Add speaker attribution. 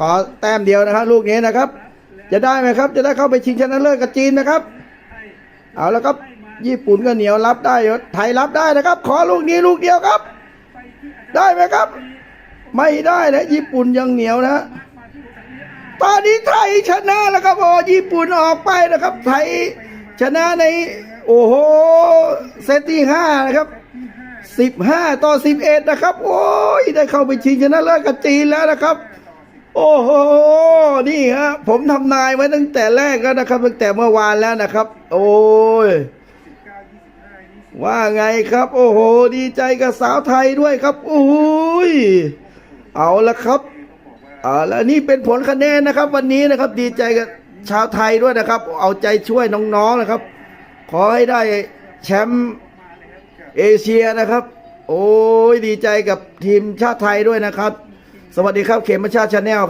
Speaker 1: ขอแต้มเดียวนะครับลูกนี้นะครับ จะได้ไหมครับ จะได้เข้าไปชิงชนะเลิศกับจีนนะครับ เอาแล้วครับญี่ปุ่นก็เหนียวรับได้อยู่ไทยรับได้นะครับ ขอลูกนี้ลูกเดียวครับ ได้ไหมครับ ไม่ได้นะญี่ปุ่นยังเหนียวนะตอนนี้ไทยชนะแล้วครับโอ้ญี่ปุ่นออกไปนะครับ ไทยชนะในโอ้โหเซตที่ห้านะครับสิบห้าต่อสิบเอ็ดนะครับ โอ้ยได้เข้าไปชิงชนะเลิศกับจีนแล้วนะครับ โอ้โห นี่ฮะ ผมทำนายไว้ตั้งแต่แรกแล้วนะครับ ตั้งแต่เมื่อวานแล้วนะครับ โอ้ย ว่าไงครับ โอ้โห ดีใจกับสาวไทยด้วยครับ โอ้ย เอาละครับเอาละนี่เป็นผลคะแนนนะครับ วันนี้นะครับ ดีใจกับชาวไทยด้วยนะครับ เอาใจช่วยน้องๆนะครับ ขอให้ได้แชมป์เอเชียนะครับ โอ้ย ดีใจกับทีมชาติไทยด้วยนะครับ สวัสดีครับเขมชาติชาแนล